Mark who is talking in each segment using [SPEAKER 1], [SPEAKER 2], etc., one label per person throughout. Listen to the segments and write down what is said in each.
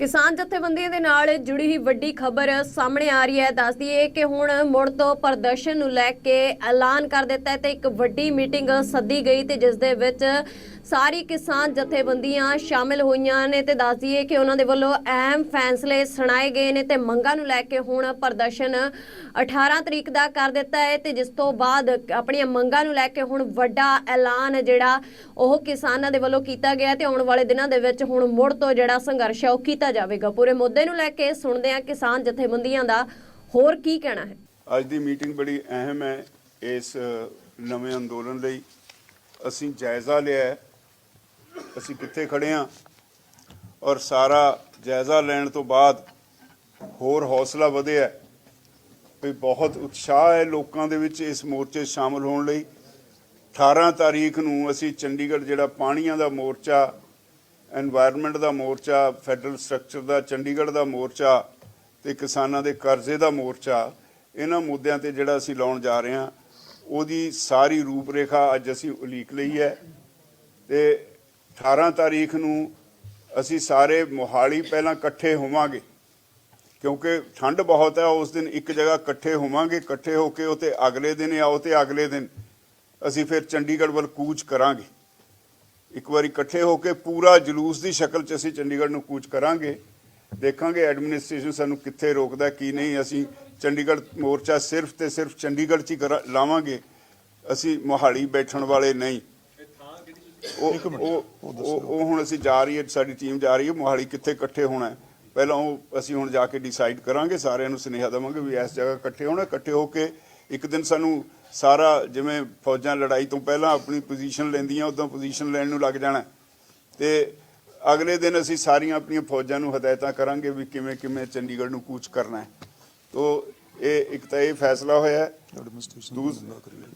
[SPEAKER 1] ਕਿਸਾਨ ਜਥੇਬੰਦੀਆਂ ਦੇ ਨਾਲ ਜੁੜੀ ਹੀ ਵੱਡੀ ਖਬਰ ਸਾਹਮਣੇ ਆ ਰਹੀ ਹੈ। ਦੱਸਦੀ ਹੈ ਕਿ ਹੁਣ ਮੁੜ ਤੋਂ ਪ੍ਰਦਰਸ਼ਨ ਨੂੰ ਲੈ ਕੇ ਐਲਾਨ ਕਰ ਦਿੱਤਾ ਹੈ ਤੇ ਇੱਕ ਵੱਡੀ ਮੀਟਿੰਗ ਸੱਦੀ ਗਈ ਤੇ ਜਿਸ ਦੇ ਵਿੱਚ ਸਾਰੀ ਕਿਸਾਨ ਜਥੇਬੰਦੀਆਂ ਸ਼ਾਮਿਲ ਹੋਈਆਂ ਨੇ ਤੇ ਦੱਸਦੀ ਹੈ ਕਿ ਉਹਨਾਂ ਦੇ ਵੱਲੋਂ ਅਹਿਮ ਫੈਸਲੇ ਸੁਣਾਏ ਗਏ ਨੇ ਤੇ ਮੰਗਾਂ ਨੂੰ ਲੈ ਕੇ ਹੁਣ ਪ੍ਰਦਰਸ਼ਨ 18 ਤਰੀਕ ਦਾ ਕਰ ਦਿੱਤਾ ਹੈ ਤੇ ਜਿਸ ਤੋਂ ਬਾਅਦ ਆਪਣੀਆਂ ਮੰਗਾਂ ਨੂੰ ਲੈ ਕੇ ਹੁਣ ਵੱਡਾ ਐਲਾਨ ਜਿਹੜਾ ਉਹ ਕਿਸਾਨਾਂ ਦੇ ਵੱਲੋਂ ਕੀਤਾ ਗਿਆ ਤੇ ਆਉਣ ਵਾਲੇ ਦਿਨਾਂ ਦੇ ਵਿੱਚ ਹੁਣ ਮੁੜ ਤੋਂ ਜਿਹੜਾ ਸੰਘਰਸ਼ ਹੈ ਉਹ ਕੀਤਾ ਜਾਵੇਗਾ। ਪੂਰੇ ਮੁੱਦੇ ਨੂੰ ਲੈ ਕੇ ਸੁਣਦੇ ਆ ਕਿਸਾਨ ਜਥੇਬੰਦੀਆਂ ਦਾ ਹੋਰ ਕੀ ਕਹਿਣਾ ਹੈ।
[SPEAKER 2] ਅੱਜ ਦੀ ਮੀਟਿੰਗ ਬੜੀ ਅਹਿਮ ਹੈ। ਇਸ ਨਵੇਂ ਅੰਦੋਲਨ ਲਈ ਅਸੀਂ ਜਾਇਜ਼ਾ ਲਿਆ ਹੈ। ਅਸੀਂ ਕਿੱਥੇ ਖੜੇ ਆ ਔਰ ਸਾਰਾ ਜਾਇਜ਼ਾ ਲੈਣ ਤੋਂ ਬਾਅਦ ਹੋਰ ਹੌਸਲਾ ਵਧਿਆ ਵੀ ਬਹੁਤ ਉਤਸ਼ਾਹ ਹੈ ਲੋਕਾਂ ਦੇ ਵਿੱਚ ਇਸ ਮੋਰਚੇ ਸ਼ਾਮਲ ਹੋਣ ਲਈ। 18 ਤਾਰੀਖ ਨੂੰ ਅਸੀਂ ਚੰਡੀਗੜ੍ਹ ਜਿਹੜਾ ਪਾਣੀਆਂ ਦਾ ਮੋਰਚਾ এনवायरमेंट ਦਾ ਮੋਰਚਾ ਫੈਡਰਲ ਸਟਰਕਚਰ ਦਾ, ਚੰਡੀਗੜ੍ਹ ਦਾ ਮੋਰਚਾ ਤੇ ਕਿਸਾਨਾਂ ਦੇ ਕਰਜ਼ੇ ਦਾ ਮੋਰਚਾ, ਇਹਨਾਂ ਮੁੱਦਿਆਂ ਤੇ ਜਿਹੜਾ ਅਸੀਂ ਲਾਉਣ ਜਾ ਰਹੇ ਹਾਂ ਉਹਦੀ ਸਾਰੀ ਰੂਪਰੇਖਾ ਅੱਜ ਅਸੀਂ ਉਲੀਕ ਲਈ ਹੈ ਤੇ 18 ਤਾਰੀਖ ਨੂੰ ਅਸੀਂ ਸਾਰੇ ਮੋਹਾਲੀ ਪਹਿਲਾਂ ਇਕੱਠੇ ਹੋਵਾਂਗੇ, ਕਿਉਂਕਿ ਠੰਡ ਬਹੁਤ ਹੈ, ਉਸ ਦਿਨ ਇੱਕ ਜਗ੍ਹਾ ਇਕੱਠੇ ਹੋਵਾਂਗੇ, ਇਕੱਠੇ ਹੋ ਕੇ ਉਤੇ ਅਗਲੇ ਦਿਨ ਆਓ ਤੇ ਅਗਲੇ ਦਿਨ ਅਸੀਂ ਫਿਰ ਚੰਡੀਗੜ੍ਹ ਵੱਲ ਕੂਚ ਕਰਾਂਗੇ। ਇੱਕ ਵਾਰੀ ਇਕੱਠੇ ਹੋ ਕੇ ਪੂਰਾ ਜਲੂਸ ਦੀ ਸ਼ਕਲ 'ਚ ਅਸੀਂ ਚੰਡੀਗੜ੍ਹ ਨੂੰ ਕੂਚ ਕਰਾਂਗੇ, ਦੇਖਾਂਗੇ ਐਡਮਿਨਿਸਟ੍ਰੇਸ਼ਨ ਸਾਨੂੰ ਕਿੱਥੇ ਰੋਕਦਾ ਕੀ ਨਹੀਂ। ਅਸੀਂ ਚੰਡੀਗੜ੍ਹ ਮੋਰਚਾ ਸਿਰਫ ਤੇ ਸਿਰਫ ਚੰਡੀਗੜ੍ਹ 'ਚ ਹੀ ਕਰਾ- ਲਾਵਾਂਗੇ, ਅਸੀਂ ਮੋਹਾਲੀ ਬੈਠਣ ਵਾਲੇ ਨਹੀਂ। ਉਹ ਉਹ ਹੁਣ ਅਸੀਂ ਜਾ ਰਹੀ ਹੈ ਸਾਡੀ ਟੀਮ ਜਾ ਰਹੀ ਹੈ ਮੋਹਾਲੀ ਕਿੱਥੇ ਇਕੱਠੇ ਹੋਣਾ ਪਹਿਲਾਂ ਉਹ ਅਸੀਂ ਹੁਣ ਜਾ ਕੇ ਡਿਸਾਈਡ ਕਰਾਂਗੇ ਸਾਰਿਆਂ ਨੂੰ ਸੁਨੇਹਾ ਦੇਵਾਂਗੇ ਵੀ ਇਸ ਜਗ੍ਹਾ ਇਕੱਠੇ ਹੋਣਾ ਇਕੱਠੇ ਹੋ ਕੇ ਇੱਕ ਦਿਨ ਸਾਨੂੰ ਸਾਰਾ ਜਿਵੇਂ ਫੌਜਾਂ ਲੜਾਈ ਤੋਂ ਪਹਿਲਾਂ ਆਪਣੀ ਪੋਜੀਸ਼ਨ ਲੈਂਦੀਆਂ ਉਦੋਂ ਪੋਜੀਸ਼ਨ ਲੈਣ ਨੂੰ ਲੱਗ ਜਾਣਾ ਤੇ ਅਗਲੇ ਦਿਨ ਅਸੀਂ ਸਾਰੀਆਂ ਆਪਣੀਆਂ ਫੌਜਾਂ ਨੂੰ ਹਦਾਇਤਾਂ ਕਰਾਂਗੇ ਵੀ ਕਿਵੇਂ ਕਿਵੇਂ ਚੰਡੀਗੜ੍ਹ ਨੂੰ ਕੂਚ ਕਰਨਾ ਹੈ। ਤੋ ਇਹ ਇੱਕ ਤਾਂ ਇਹ ਫੈਸਲਾ ਹੋਇਆ ਹੈ।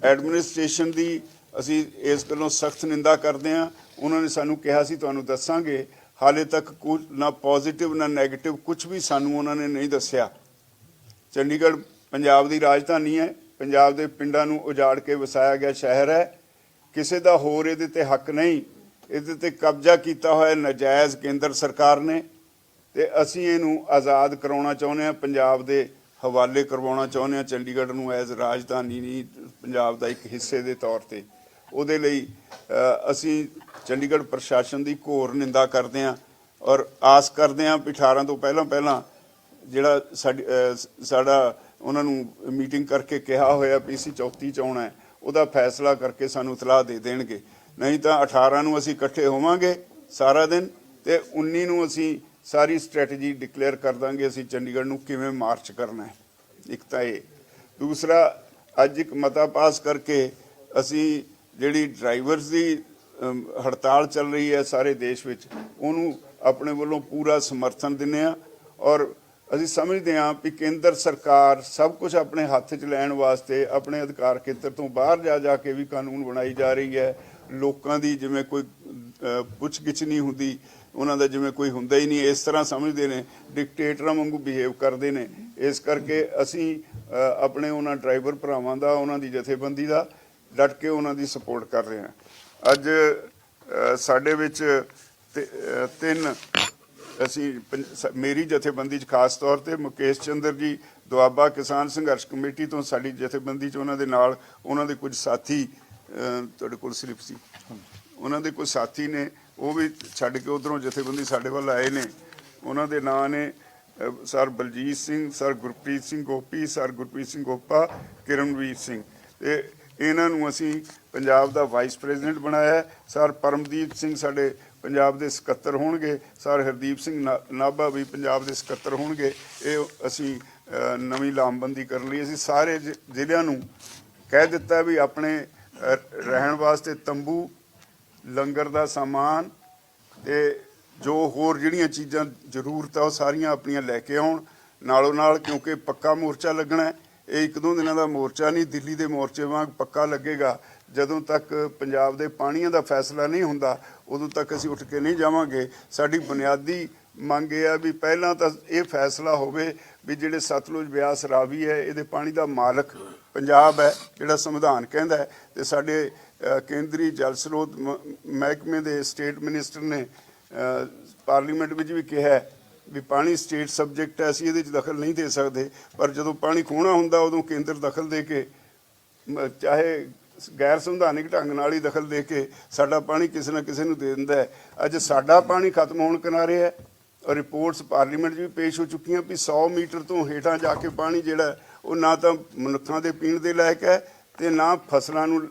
[SPEAKER 2] ਐਡਮਿਨਿਸਟ੍ਰੇਸ਼ਨ ਦੀ ਅਸੀਂ ਇਸ ਗੱਲੋਂ ਸਖਤ ਨਿੰਦਾ ਕਰਦੇ ਹਾਂ। ਉਹਨਾਂ ਨੇ ਸਾਨੂੰ ਕਿਹਾ ਸੀ, ਤੁਹਾਨੂੰ ਦੱਸਾਂਗੇ, ਹਾਲੇ ਤੱਕ ਕੁਝ ਨਾ ਪੋਜ਼ਿਟਿਵ ਨਾ 네ਗੇਟਿਵ ਕੁਝ ਵੀ ਸਾਨੂੰ ਉਹਨਾਂ ਨੇ ਨਹੀਂ ਦੱਸਿਆ। ਚੰਡੀਗੜ੍ਹ ਪੰਜਾਬ ਦੀ ਰਾਜਧਾਨੀ ਹੈ। ਪੰਜਾਬ ਦੇ ਪਿੰਡਾਂ ਨੂੰ ਉਜਾੜ ਕੇ ਵਸਾਇਆ ਗਿਆ ਸ਼ਹਿਰ ਹੈ। ਕਿਸੇ ਦਾ ਹੋਰ ਇਹਦੇ ਤੇ ਹੱਕ ਨਹੀਂ। ਇਹਦੇ ਤੇ ਕਬਜ਼ਾ ਕੀਤਾ ਹੋਇਆ ਨਜਾਇਜ਼ ਕੇਂਦਰ ਸਰਕਾਰ ਨੇ ਤੇ ਅਸੀਂ ਇਹਨੂੰ ਆਜ਼ਾਦ ਕਰਾਉਣਾ ਚਾਹੁੰਦੇ ਹਾਂ। ਪੰਜਾਬ ਦੇ ਹਵਾਲੇ ਕਰਵਾਉਣਾ ਚਾਹੁੰਦੇ ਹਾਂ। ਚੰਡੀਗੜ੍ਹ ਨੂੰ ਐਜ਼ ਰਾਜਧਾਨੀ ਨਹੀਂ, ਪੰਜਾਬ ਦਾ ਇੱਕ ਹਿੱਸੇ ਦੇ ਤੌਰ ਤੇ। ਉਹਦੇ ਲਈ ਅਸੀਂ ਚੰਡੀਗੜ੍ਹ ਪ੍ਰਸ਼ਾਸਨ ਦੀ ਘੋਰ ਨਿੰਦਾ ਕਰਦੇ ਹਾਂ ਔਰ ਆਸ ਕਰਦੇ ਹਾਂ ਵੀ 18 ਤੋਂ ਪਹਿਲਾਂ ਪਹਿਲਾਂ ਜਿਹੜਾ ਸਾਡੀ ਸਾਡਾ ਉਹਨਾਂ ਨੂੰ ਮੀਟਿੰਗ ਕਰਕੇ ਕਿਹਾ ਹੋਇਆ ਵੀ ਅਸੀਂ ਚੌਥੀ ਚ ਆਉਣਾ ਹੈ, ਉਹਦਾ ਫੈਸਲਾ ਕਰਕੇ ਸਾਨੂੰ ਇਤਲਾਹ ਦੇ ਦੇਣਗੇ। ਨਹੀਂ ਤਾਂ 18 ਨੂੰ ਅਸੀਂ ਇਕੱਠੇ ਹੋਵਾਂਗੇ ਸਾਰਾ ਦਿਨ ਤੇ 19 ਨੂੰ ਅਸੀਂ ਸਾਰੀ ਸਟ੍ਰੈਟਜੀ ਡਿਕਲੇਅਰ ਕਰ ਦਾਂਗੇ ਅਸੀਂ ਚੰਡੀਗੜ੍ਹ ਨੂੰ ਕਿਵੇਂ ਮਾਰਚ ਕਰਨਾ ਹੈ। ਇੱਕ ਤਾਂ ਇਹ। ਦੂਸਰਾ, ਅੱਜ ਇੱਕ ਮਤਾ ਪਾਸ ਕਰਕੇ ਅਸੀਂ ਜਿਹੜੀ ਡਰਾਈਵਰਸ ਦੀ ਹੜਤਾਲ ਚੱਲ ਰਹੀ ਹੈ ਸਾਰੇ ਦੇਸ਼ ਵਿੱਚ, ਉਹਨੂੰ ਆਪਣੇ ਵੱਲੋਂ ਪੂਰਾ ਸਮਰਥਨ ਦਿੰਦੇ ਆ ਔਰ ਅਸੀਂ ਸਮਝਦੇ ਹਾਂ ਕਿ ਕੇਂਦਰ ਸਰਕਾਰ ਸਭ ਕੁਝ ਆਪਣੇ ਹੱਥ 'ਚ ਲੈਣ ਵਾਸਤੇ, ਆਪਣੇ ਅਧਿਕਾਰ ਖੇਤਰ ਤੋਂ ਬਾਹਰ ਜਾ ਜਾ ਕੇ ਵੀ ਕਾਨੂੰਨ ਬਣਾਈ ਜਾ ਰਹੀ ਹੈ। ਲੋਕਾਂ ਦੀ ਜਿਵੇਂ ਕੋਈ ਪੁੱਛਗਿੱਛ ਨਹੀਂ ਹੁੰਦੀ, ਉਹਨਾਂ ਦਾ ਜਿਵੇਂ ਕੋਈ ਹੁੰਦਾ ਹੀ ਨਹੀਂ, ਇਸ ਤਰ੍ਹਾਂ ਸਮਝਦੇ ਨੇ ਡਿਕਟੇਟਰਾਂ ਵਾਂਗੂ ਬਿਹੇਵ ਕਰਦੇ ਨੇ। ਇਸ ਕਰਕੇ ਅਸੀਂ ਆਪਣੇ ਉਹਨਾਂ ਡਰਾਈਵਰ ਭਰਾਵਾਂ ਦਾ, ਉਹਨਾਂ ਦੀ ਜਥੇਬੰਦੀ ਦਾ ਡਟ ਕੇ ਉਹਨਾਂ ਦੀ ਸਪੋਰਟ ਕਰ ਰਹੇ ਹਾਂ। ਅੱਜ ਸਾਡੇ ਵਿੱਚ ਤੇ- ਤਿੰਨ, ਅਸੀਂ ਪੰ- ਮੇਰੀ ਜਥੇਬੰਦੀ 'ਚ ਖਾਸ ਤੌਰ ਤੇ ਮੁਕੇਸ਼ ਚੰਦਰ ਜੀ, ਦੁਆਬਾ ਕਿਸਾਨ ਸੰਘਰਸ਼ ਕਮੇਟੀ ਤੋਂ ਸਾਡੀ ਜਥੇਬੰਦੀ 'ਚ ਉਹਨਾਂ ਦੇ ਨਾਲ ਉਹਨਾਂ ਦੇ ਕੁਝ ਸਾਥੀ ਤੁਹਾਡੇ ਕੋਲ ਸਿਰਫ ਸੀ। ਉਹਨਾਂ ਦੇ ਕੁਝ ਸਾਥੀ ਨੇ, ਉਹ ਵੀ ਛੱਡ ਕੇ ਉਧਰੋਂ ਜਥੇਬੰਦੀ ਸਾਡੇ ਵੱਲ ਆਏ ਨੇ। ਉਹਨਾਂ ਦੇ ਨਾਂ ਨੇ sir Baljit Singh, sir Gurpreet Singh Gopi, sir Gurpreet Singh Gopa, Kiranveer Singh. ਤੇ ਇਹਨਾਂ ਨੂੰ ਅਸੀਂ ਪੰਜਾਬ ਦਾ ਵਾਈਸ ਪ੍ਰੈਜ਼ੀਡੈਂਟ ਬਣਾਇਆ ਸਰ ਪਰਮਦੀਪ ਸਿੰਘ ਸਾਡੇ ਪੰਜਾਬ ਦੇ ਸਕੱਤਰ ਹੋਣਗੇ। ਸਰ ਹਰਦੀਪ ਸਿੰਘ ਨਾ- ਨਾਭਾ ਵੀ ਪੰਜਾਬ ਦੇ ਸਕੱਤਰ ਹੋਣਗੇ। ਇਹ ਅਸੀਂ ਨਵੀਂ ਲਾਮਬੰਦੀ ਕਰਨ ਲਈ ਅਸੀਂ ਸਾਰੇ ਜ਼ਿ- ਜ਼ਿਲ੍ਹਿਆਂ ਨੂੰ ਕਹਿ ਦਿੱਤਾ ਵੀ ਆਪਣੇ ਰਹਿਣ ਵਾਸਤੇ ਤੰਬੂ, ਲੰਗਰ ਦਾ ਸਾਮਾਨ ਤੇ ਜੋ ਹੋਰ ਜਿਹੜੀਆਂ ਚੀਜ਼ਾਂ ਜ਼ਰੂਰਤ ਆ ਉਹ ਸਾਰੀਆਂ ਆਪਣੀਆਂ ਲੈ ਕੇ ਆਉਣ। ਨਾਲੋਂ ਨਾਲ ਕਿਉਂਕਿ ਪੱਕਾ ਮੋਰਚਾ ਲੱਗਣਾ ਹੈ ਇਹ ਇੱਕ ਦੋ ਦਿਨਾਂ ਦਾ ਮੋਰਚਾ ਨਹੀਂ, ਦਿੱਲੀ ਦੇ ਮੋਰਚੇ ਵਾਂਗ ਪੱਕਾ ਲੱਗੇਗਾ। ਜਦੋਂ ਤੱਕ ਪੰਜਾਬ ਦੇ ਪਾਣੀਆਂ ਦਾ ਫੈਸਲਾ ਨਹੀਂ ਹੁੰਦਾ, ਉਦੋਂ ਤੱਕ ਅਸੀਂ ਉੱਠ ਕੇ ਨਹੀਂ ਜਾਵਾਂਗੇ। ਸਾਡੀ ਬੁਨਿਆਦੀ ਮੰਗ ਇਹ ਆ ਵੀ ਪਹਿਲਾਂ ਤਾਂ ਇਹ ਫੈਸਲਾ ਹੋਵੇ ਵੀ ਜਿਹੜੇ ਸਤਲੁਜ ਬਿਆਸ ਰਾਵੀ ਹੈ, ਇਹਦੇ ਪਾਣੀ ਦਾ ਮਾਲਕ ਪੰਜਾਬ ਹੈ, ਜਿਹੜਾ ਸੰਵਿਧਾਨ ਕਹਿੰਦਾ ਹੈ। ਤੇ ਸਾਡੇ ਕੇਂਦਰੀ ਜਲ ਸਰੋਤ ਮ- ਮਹਿਕਮੇ ਦੇ ਸਟੇਟ ਮਿਨਿਸਟਰ ਨੇ ਪਾਰਲੀਮੈਂਟ ਵਿੱਚ ਵੀ ਕਿਹਾ ਵੀ ਪਾਣੀ ਸਟੇਟ ਸਬਜੈਕਟ ਹੈ, ਅਸੀਂ ਇਹਦੇ 'ਚ ਦਖਲ ਨਹੀਂ ਦੇ ਸਕਦੇ। ਪਰ ਜਦੋਂ ਪਾਣੀ ਖੋਣਾ ਹੁੰਦਾ, ਉਦੋਂ ਕੇਂਦਰ ਦਖਲ ਦੇ ਕੇ, ਮ- ਚਾਹੇ ਗੈਰ ਸੰਵਿਧਾਨਿਕ ਢੰਗ ਨਾਲ ਹੀ ਦਖਲ ਦੇ ਕੇ ਸਾਡਾ ਪਾਣੀ ਕਿਸੇ ਨਾ ਕਿਸੇ ਨੂੰ ਦੇ ਦਿੰਦਾ ਹੈ। ਅੱਜ ਸਾਡਾ ਪਾਣੀ ਖਤਮ ਹੋਣ ਕਿਨਾਰੇ ਹੈ, ਔਰ ਰਿਪੋਰਟਸ ਪਾਰਲੀਮੈਂਟ 'ਚ ਵੀ ਪੇਸ਼ ਹੋ ਚੁੱਕੀਆਂ ਵੀ 100 ਮੀਟਰ ਤੋਂ ਹੇਠਾਂ ਜਾ ਕੇ ਪਾਣੀ ਜਿਹੜਾ, ਉਹ ਨਾ ਤਾਂ ਮਨੁੱਖਾਂ ਦੇ ਪੀਣ ਦੇ ਲਾਇਕ ਹੈ ਤੇ ਨਾ ਫਸਲਾਂ ਨੂੰ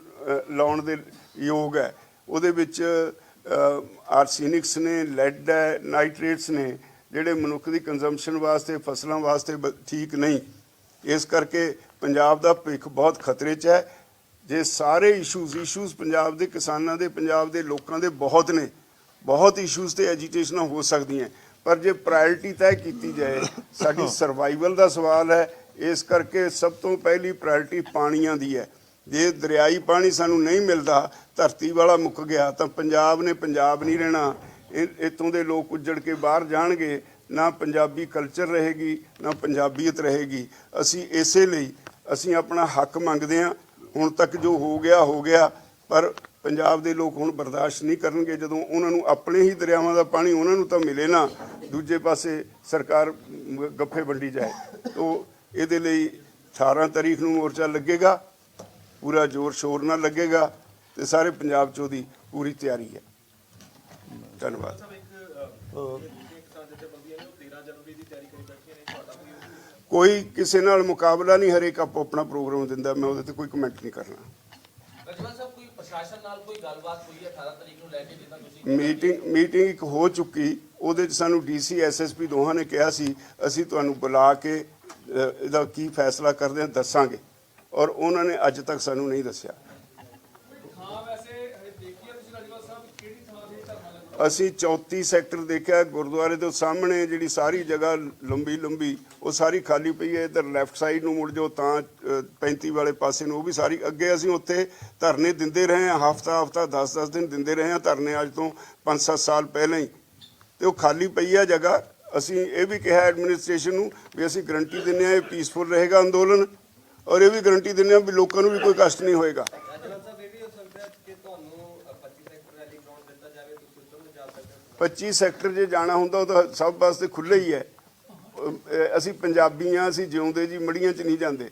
[SPEAKER 2] ਲਾਉਣ ਦੇ ਯੋਗ ਹੈ। ਉਹਦੇ ਵਿੱਚ ਆਰਸੈਨਿਕਸ ਨੇ, ਲੈਡ ਹੈ, ਨਾਈਟ੍ਰੇਟਸ ਨੇ ਜਿਹੜੇ ਮਨੁੱਖ ਦੀ ਕੰਜ਼ੰਪਸ਼ਨ ਵਾਸਤੇ, ਫਸਲਾਂ ਵਾਸਤੇ ਬ- ਠੀਕ ਨਹੀਂ, ਇਸ ਕਰਕੇ ਪੰਜਾਬ ਦਾ ਭਵਿੱਖ ਬਹੁਤ ਖਤਰੇ 'ਚ ਹੈ। ਜੇ ਸਾਰੇ ਇਸ਼ੂਜ਼ ਇਸ਼ੂਜ਼ ਪੰਜਾਬ ਦੇ ਕਿਸਾਨਾਂ ਦੇ, ਪੰਜਾਬ ਦੇ ਲੋਕਾਂ ਦੇ ਬਹੁਤ ਨੇ। ਬਹੁਤ ਇਸ਼ੂਜ਼ ਤੇ ਐਜੀਟੇਸ਼ਨਾਂ ਹੋ ਸਕਦੀਆਂ। ਪਰ ਜੇ ਪ੍ਰਾਇੋਰਟੀ ਤੈਅ ਕੀਤੀ ਜਾਏ, ਸਾਡੀ ਸਰਵਾਈਵਲ ਦਾ ਸਵਾਲ ਹੈ। ਇਸ ਕਰਕੇ ਸਭ ਤੋਂ ਪਹਿਲੀ ਪ੍ਰਾਇੋਰਟੀ ਪਾਣੀਆਂ ਦੀ ਹੈ। ਜੇ ਦਰਿਆਈ ਪਾਣੀ ਸਾਨੂੰ ਨਹੀਂ ਮਿਲਦਾ, ਧਰਤੀ ਵਾਲਾ ਮੁੱਕ ਗਿਆ, ਤਾਂ ਪੰਜਾਬ ਨੇ ਪੰਜਾਬ ਨਹੀਂ ਰਹਿਣਾ। ਇਹ- ਇੱਥੋਂ ਦੇ ਲੋਕ ਉੱਜੜ ਕੇ ਬਾਹਰ ਜਾਣਗੇ, ਨਾ ਪੰਜਾਬੀ ਕਲਚਰ ਰਹੇਗੀ, ਨਾ ਪੰਜਾਬੀਅਤ ਰਹੇਗੀ। ਅਸੀਂ ਇਸੇ ਲਈ ਅਸੀਂ ਆਪਣਾ ਹੱਕ ਮੰਗਦੇ ਹਾਂ। ਹੁਣ ਤੱਕ ਜੋ ਹੋ ਗਿਆ ਹੋ ਗਿਆ, ਪਰ ਪੰਜਾਬ ਦੇ ਲੋਕ ਹੁਣ ਬਰਦਾਸ਼ਤ ਨਹੀਂ ਕਰਨਗੇ। ਜਦੋਂ ਉਹਨਾਂ ਨੂੰ ਆਪਣੇ ਹੀ ਦਰਿਆਵਾਂ ਦਾ ਪਾਣੀ ਉਹਨਾਂ ਨੂੰ ਤਾਂ ਮਿਲੇ ਨਾ, ਦੂਜੇ ਪਾਸੇ ਸਰਕਾਰ ਗੱਫੇ ਵੰਡੀ ਜਾਏ। ਤੋ ਇਹਦੇ ਲਈ 18 ਤਾਰੀਖ ਨੂੰ ਮੋਰਚਾ ਲੱਗੇਗਾ। ਪੂਰਾ ਜ਼ੋਰ ਸ਼ੋਰ ਨਾਲ ਲੱਗੇਗਾ ਤੇ ਸਾਰੇ ਪੰਜਾਬ 'ਚ ਉਹਦੀ ਪੂਰੀ ਤਿਆਰੀ ਹੈ। ਧੰਨਵਾਦ। ਕੋਈ ਕਿਸੇ ਨਾਲ ਮੁਕਾਬਲਾ ਨਹੀਂ ਹਰੇਕ ਆਪੋ ਆਪਣਾ ਪ੍ਰੋਗਰਾਮ ਦਿੰਦਾ ਮੈਂ ਉਹਦੇ ਤੇ ਕੋਈ ਕਮੈਂਟ ਨਹੀਂ ਕਰਨਾ।
[SPEAKER 3] ਰਜਵਾਨ ਸਾਹਿਬ ਕੋਈ ਪ੍ਰਸ਼ਾਸਨ ਨਾਲ ਕੋਈ ਗੱਲਬਾਤ ਹੋਈ ਹੈ 18 ਤਰੀਕ ਨੂੰ ਲੈ ਕੇ ਜਿੱਦਾਂ ਤੁਸੀਂ
[SPEAKER 2] ਮੀਟਿੰਗ ਮੀਟਿੰਗ ਇੱਕ ਹੋ ਚੁੱਕੀ ਉਹਦੇ ਚ ਸਾਨੂੰ ਡੀਸੀ ਐਸਐਸਪੀ ਦੋਹਾਂ ਨੇ ਕਿਹਾ ਸੀ ਅਸੀਂ ਤੁਹਾਨੂੰ ਬੁਲਾ ਕੇ ਅ, ਇਹਦਾ ਕੀ ਫੈਸਲਾ ਕਰਦੇ ਹਾਂ ਦੱਸਾਂਗੇ। ਔਰ ਉਹਨਾਂ ਨੇ ਅੱਜ ਤੱਕ ਸਾਨੂੰ ਨਹੀਂ ਦੱਸਿਆ। ਅਸੀਂ 34 ਸੈਕਟਰ ਦੇਖਿਆ ਗੁਰਦੁਆਰੇ ਤੋਂ ਸਾਹਮਣੇ ਜਿਹੜੀ ਸਾਰੀ ਜਗ੍ਹਾ ਲੰਬੀ ਲੰਬੀ ਉਹ ਸਾਰੀ ਖਾਲੀ ਪਈ ਹੈ। ਇਧਰ ਲੈਫਟ ਸਾਈਡ ਨੂੰ ਮੁੜ ਜਾਓ ਤਾਂ ਅ, 35 ਵਾਲੇ ਪਾਸੇ ਨੂੰ ਉਹ ਵੀ ਸਾਰੀ ਅੱਗੇ ਅਸੀਂ ਉੱਥੇ ਧਰਨੇ ਦਿੰਦੇ ਰਹੇ ਹਾਂ ਹਫਤਾ ਹਫਤਾ 10-10 ਦਿਨ ਦਿੰਦੇ ਰਹੇ ਹਾਂ ਧਰਨੇ ਅੱਜ ਤੋਂ 5-7 ਸਾਲ ਪਹਿਲਾਂ ਹੀ। ਤੇ ਉਹ ਖਾਲੀ ਪਈ ਹੈ ਜਗ੍ਹਾ। ਅਸੀਂ ਇਹ ਵੀ ਕਿਹਾ ਐਡਮਿਨਿਸਟ੍ਰੇਸ਼ਨ ਨੂੰ ਵੀ ਅਸੀਂ ਗਰੰਟੀ ਦਿੰਦੇ ਹਾਂ ਇਹ ਪੀਸਫੁਲ ਰਹੇਗਾ ਅੰਦੋਲਨ। ਔਰ ਇਹ ਵੀ ਗਰੰਟੀ ਦਿੰਦੇ ਹਾਂ ਵੀ ਲੋਕਾਂ ਨੂੰ ਵੀ ਕੋਈ ਕਸ਼ਟ ਨਹੀਂ ਹੋਏਗਾ
[SPEAKER 4] ਰਾਜਨਾਥ ਸਾਹਿਬ ਇਹ ਵੀ ਹੋ ਸਕਦਾ ਹੈ ਕਿ ਤੁਹਾਨੂੰ ਅ, 25 ਸੈਕਟਰ ਰੈਲੀ ਗਰਾਊਂਡ ਦਿੱਤਾ ਜਾਵੇ ਤੁਸੀਂ ਉੱਧਰ ਨੂੰ ਜਾ ਸਕਦੇ ਹੋ
[SPEAKER 2] 25 ਸੈਕਟਰ ਜੇ ਜਾਣਾ ਹੁੰਦਾ ਉਹ ਤਾਂ ਸਭ ਵਾਸਤੇ ਖੁੱਲ੍ਹਾ ਹੀ ਹੈ। ਅਸੀਂ ਪੰਜਾਬੀ ਹਾਂ, ਅਸੀਂ ਜਿਉਂਦੇ ਜੀ, ਮੜੀਆਂ 'ਚ ਨਹੀਂ ਜਾਂਦੇ।